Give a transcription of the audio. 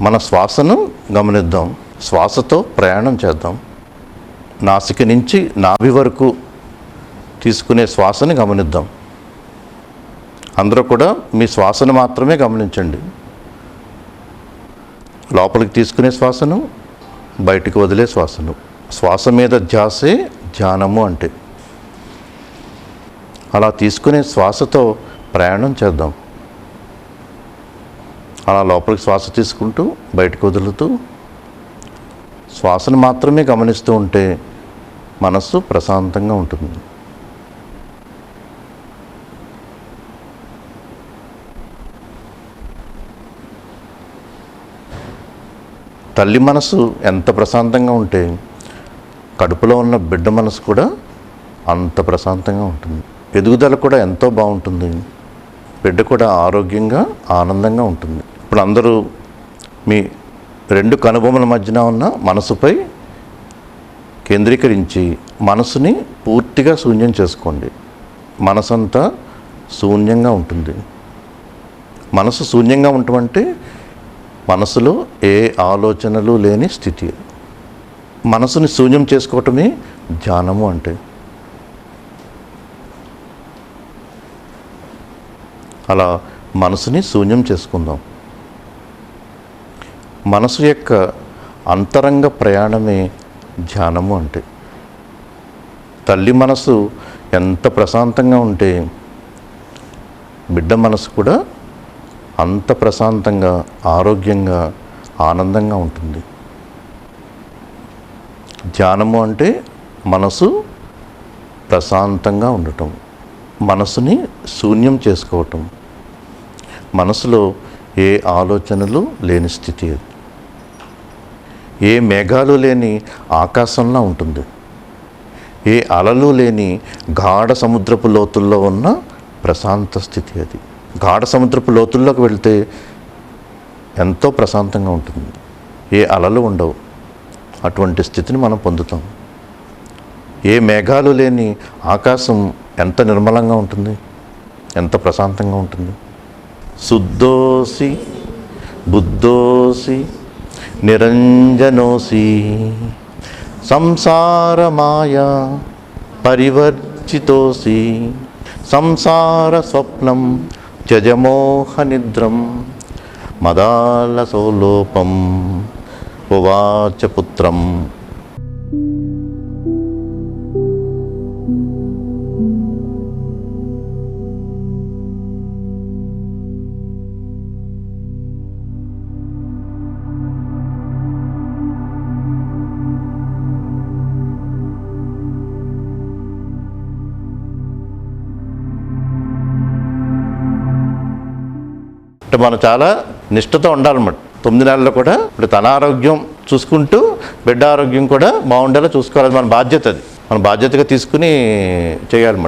మన శ్వాసను గమనిద్దాం. శ్వాసతో ప్రయాణం చేద్దాం. నాసిక నుంచి నాభి వరకు తీసుకునే శ్వాసని గమనిద్దాం. అందరూ కూడా మీ శ్వాసను మాత్రమే గమనించండి. లోపలికి తీసుకునే శ్వాసను బయటికి వదిలే శ్వాసను. శ్వాస మీద ధ్యాసే ధ్యానము అంటే. అలా తీసుకునే శ్వాసతో ప్రయాణం చేద్దాం. అలా లోపలికి శ్వాస తీసుకుంటూ బయటకు వదులుతూ శ్వాసను మాత్రమే గమనిస్తూ ఉంటే మనస్సు ప్రశాంతంగా ఉంటుంది. తల్లి మనసు ఎంత ప్రశాంతంగా ఉంటే కడుపులో ఉన్న బిడ్డ మనసు కూడా అంత ప్రశాంతంగా ఉంటుంది. ఎదుగుదల కూడా ఎంతో బాగుంటుంది. బిడ్డ కూడా ఆరోగ్యంగా ఆనందంగా ఉంటుంది. ఇప్పుడు అందరూ మీ రెండు కనుబొమ్మల మధ్యన ఉన్న మనసుపై కేంద్రీకరించి మనసుని పూర్తిగా శూన్యం చేసుకోండి. మనసంతా శూన్యంగా ఉంటుంది. మనసు శూన్యంగా ఉండటం మనసులో ఏ ఆలోచనలు లేని స్థితి. మనసుని శూన్యం చేసుకోవటమే ధ్యానము అంటే. అలా మనసుని శూన్యం చేసుకుందాం. మనసు యొక్క అంతరంగ ప్రయాణమే ధ్యానము అంటే. తల్లి మనసు ఎంత ప్రశాంతంగా ఉంటే బిడ్డ మనసు కూడా అంత ప్రశాంతంగా ఆరోగ్యంగా ఆనందంగా ఉంటుంది. ధ్యానము అంటే మనసు ప్రశాంతంగా ఉండటం మనసుని శూన్యం చేసుకోవటం. మనసులో ఏ ఆలోచనలు లేని స్థితి అది. ఏ మేఘాలు లేని ఆకాశంలా ఉంటుంది. ఏ అలలు లేని గాఢ సముద్రపు లోతుల్లో ఉన్న ప్రశాంత స్థితి అది. గాఢ సముద్రపు లోతుల్లోకి వెళ్తే ఎంతో ప్రశాంతంగా ఉంటుంది. ఏ అలలు ఉండవు. అటువంటి స్థితిని మనం పొందుతాం. ఏ మేఘాలు లేని ఆకాశం ఎంత నిర్మలంగా ఉంటుంది? ఎంత ప్రశాంతంగా ఉంటుంది? శుద్ధోసి బుద్ధోసి నిరంజనోసి. సంసారమాయ పరివర్జితోసి. సంసార స్వప్నం జజమోహ నిద్రం మదాలసోలోపం ఉవాచ పుత్రం. అంటే మనం చాలా నిష్ఠతో ఉండాలన్నమాట తొమ్మిది నెలల్లో కూడా ఇప్పుడు తన ఆరోగ్యం చూసుకుంటూ బిడ్డ ఆరోగ్యం కూడా బాగుండేలా చూసుకోవాలి మన బాధ్యత అది. మన బాధ్యతగా తీసుకుని చేయాలన్నమాట